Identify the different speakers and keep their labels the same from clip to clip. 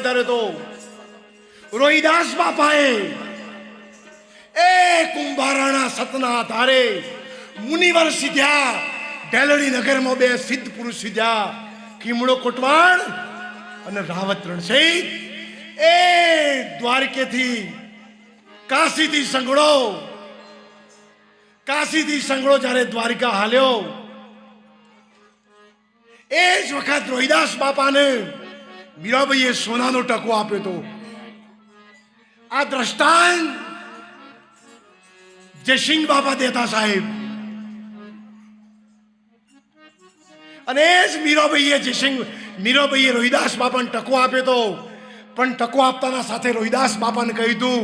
Speaker 1: પંચો તો રોહિદાસ બાપાએ એ કુંભારાણા સતના આધારે મુનિવર સીધ્યા ઢેલડી નગરમાં બે સિદ્ધ પુરુષ સીધ્યા કીમડો કોટવાણ અને રાવત રણસહિત એ દ્વારકેથી કાશીથી સંગડો કાશીથી સંગડો જ્યારે દ્વારિકા હાલ્યો એ જ વખત રોહિદાસ બાપાને મીરાબાઈએ સોનાનો ટકો આપ્યો તો. આ દ્રષ્ટાંત જયસિંહ બાપા દેતા સાહેબ. અને એ જ મીરાબાઈએ જયસિંહ મીરાબાઈએ રોહિદાસ બાપાને ટકો આપ્યો હતો પણ ટકો આપતાના સાથે રોહિદાસ બાપાને કહ્યું હતું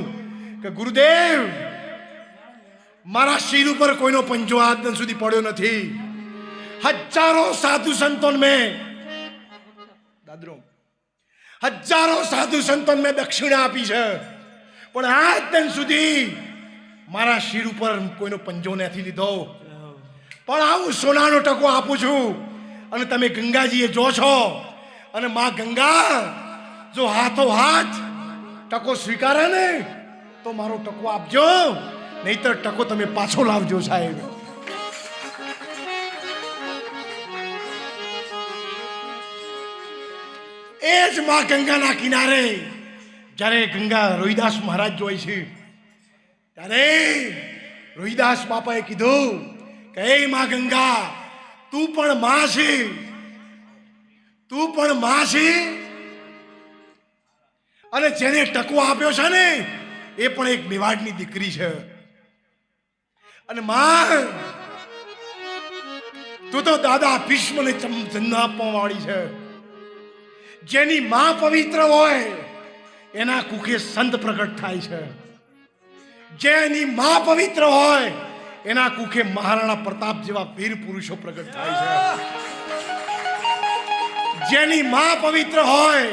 Speaker 1: કે, ગુરુદેવ, મારા શિર ઉપર કોઈનો પંજો આજ દિન સુધી પડ્યો નથી. હજારો સાધુ સંતોન મેં દાદરો હજારો સાધુ સંતોન મેં દક્ષિણા આપી છે. પણ આજ દિન સુધી મારા શિર ઉપર કોઈનો પંજો નથી લીધો. પણ આવું સોનાનો ટકો આપું છું. અને તમે ગંગાજીએ જો છો. અને માં ગંગા, જો હાથો હાથ ટકો સ્વીકારે ને, તો મારો ટકો આપજો. નહીતર ટકો તમે પાછો લાવજો સાહેબ. એ જ માં ગંગાના કિનારે જ્યારે ગંગા રોહિદાસ મહારાજ જોઈ છે, ત્યારે રોહિદાસ બાપાએ કીધું કે એ માં ગંગા, તું પણ માં છે. તું પણ માં છે. અને જેને ટકો આપ્યો છે ને, એ પણ એક મેવાડની દીકરી છે. અને માં, તું તો દાદા ભીષ્મને જન્મ આપવા વાળી છે. જેની માં પવિત્ર હોય, એના કુખે સંત પ્રગટ થાય છે. જેની માં પવિત્ર હોય, એના કુખે મહારાણા પ્રતાપ જેવા વીર પુરુષો પ્રગટ થાય છે. જેની માં પવિત્ર હોય,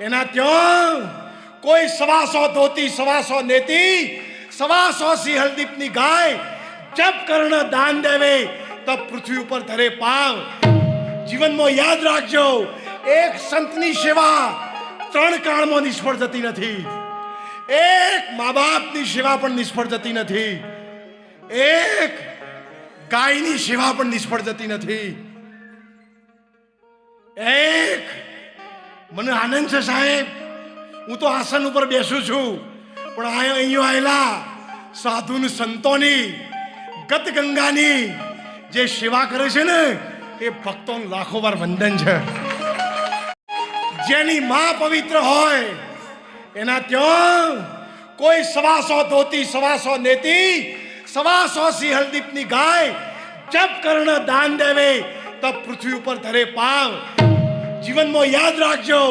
Speaker 1: એના ત્યાં કોઈ સવાસો ધોતી, સવાસો નેતી, સવાસો સિંહ હલદીપની ગાય જપ કર્ણ દાન દેવે, તો પૃથ્વી ઉપર ધરે પાવ. જીવનમાં યાદ રાખજો એક સંતની સેવા ત્રણ કાળમાં નિષ્ફળ જતી નથી. એક મા બાપની સેવા પણ નિષ્ફળ જતી નથી. એક ગાયની સેવા પણ નિષ્ફળ જતી નથી. એક મને આનંદ છે સાહેબ, હું તો આસન ઉપર બેસું છું, પણ અહીંયા આવેલા સાધુની સંતોની ગત ગંગાની જે સેવા કરે છે ને, એ ભક્તોનું લાખો વાર વંદન છે. જેની માં પવિત્ર હોય, એના ત્યાં કોઈ સવાસો ધોતી, સવાસો નેતી, સવાસો સિંહ હલદીપની ગાય જપ કર્ણ દાન દેવે, તો પૃથ્વી ઉપર ધરે પાવ. જીવનમાં યાદ રાખજો,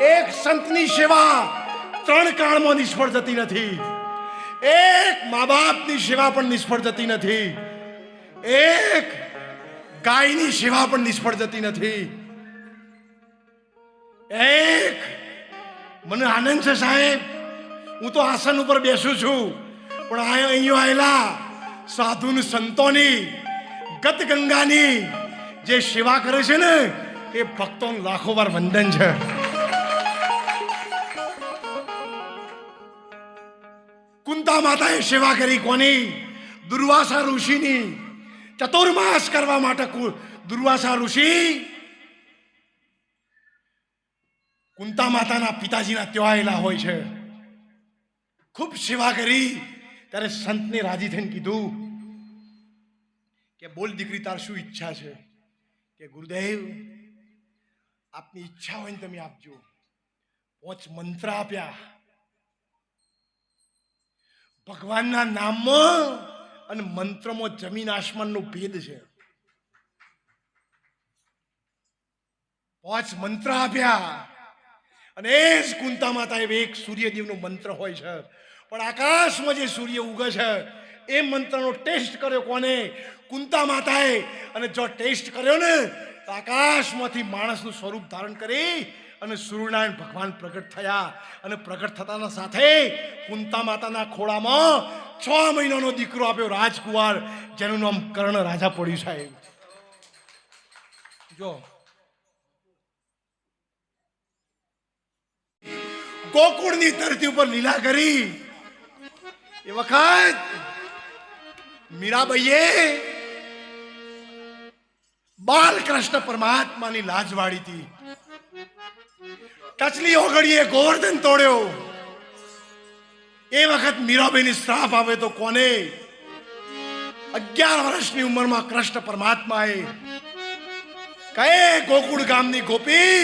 Speaker 1: એક સંતની સેવા ત્રણ કાળમાં નિષ્ફળ જતી નથી. એક મા બાપની સેવા પણ નિષ્ફળ જતી નથી. એક ગાયની સેવા પણ નિષ્ફળ જતી નથી. એક. મને આનંદ છે સાહેબ. હું તો આસન ઉપર બેસું છું. પણ અહીંયા આવેલા સાધુની સંતોની ગત ગંગાની જે સેવા કરે છે ને, એ ભક્તોનું લાખો વાર વંદન છે. કુંતા માતાએ સેવા કરી કોની? દુર્વાસા ઋષિની. ચતુર્માસ કરવા માટે દુર્વાસા ઋષિ કુંતા માતાના પિતાજીના ત્યાં આવેલા હોય છે. ખૂબ સેવા કરી, ત્યારે સંતને રાજી થઈને કીધું કે બોલ દીકરી, તાર શું ઈચ્છા છે? કે ગુરુદેવ, આપની ઈચ્છા હોય ને તમે આપજો. પોચ મંત્ર આપ્યા. ભગવાનના નામમાં અને મંત્રમાં જમીન આસમાનનો ભેદ છે. પાંચ મંત્ર આપ્યા. અને એ જ કુંતા માતાએ એક સૂર્યદેવનો મંત્ર હોય છે. પણ આકાશમાં જે સૂર્ય ઉગે છે, એ મંત્રનો ટેસ્ટ કર્યો કોને? કુંતા માતાએ અને જો ટેસ્ટ કર્યો ને, તો આકાશમાંથી માણસનું સ્વરૂપ ધારણ કરી અને સૂર્યનારાયણ ભગવાન પ્રગટ થયા. અને પ્રગટ થતાના સાથે કુંતા માતાના ખોળામાં છ મહિનાનો દીકરો આપ્યો રાજકુમાર જેનું નામ કર્ણ રાજા પડ્યું સાહેબ. જો ગોકુળની ધરતી ઉપર લીલા કરી. એ વખત મીરાબાઈએ બાલકૃષ્ણ પરમાત્માની લાજ વાળી હતી. ટચલી ઓગળીએ ગોવર્ધન તોડ્યો. એ વખત મીરાબાઈની શ્રાપ આવે તો કોને? અગિયાર વર્ષની ઉંમરમાં કૃષ્ણ પરમાત્માએ કહે, ગોકુળ ગામની ગોપી,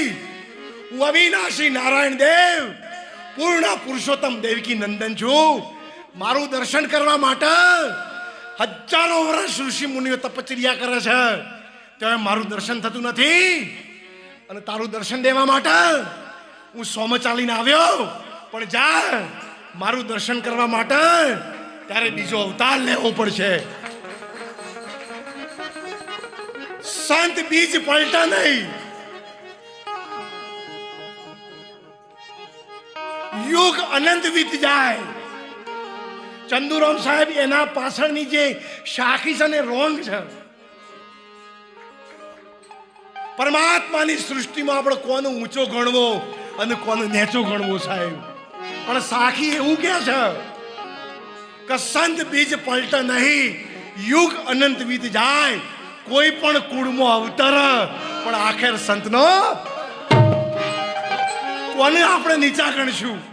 Speaker 1: હું અવિનાશી નારાયણ દેવ પૂર્ણ પુરુષોત્તમ દેવકી નંદન છું. મારું દર્શન કરવા માટે હજારો વર્ષ ઋષિ મુનિઓ તપચર્યા કરે છે. ત્યારે મારું દર્શન થતું નથી. અને તારું દર્શન દેવા માટે હું સોમ ચાલીને આવ્યો. પણ જા, મારું દર્શન કરવા માટે ત્યારે બીજો અવતાર લેવો પડશે. સંત બીજ પલટા નહીં. યુગ અનંત વીત જાય. ચંદુરામ સાહેબ એના પાછળની જે શાખી છે ને રોંગ છે. પરમાત્માની સૃષ્ટિમાં આપણે કોનો ઊંચો ગણવો અને કોનો નેચો ગણવો સાહેબ? પણ સાખી એવું કે છે કે સંત બીજ પલટ નહીં, યુગ અનંત વીત જાય. કોઈ પણ કુળમાં અવતર, પણ આખેર સંતનો કોને આપણે નીચા ગણશું?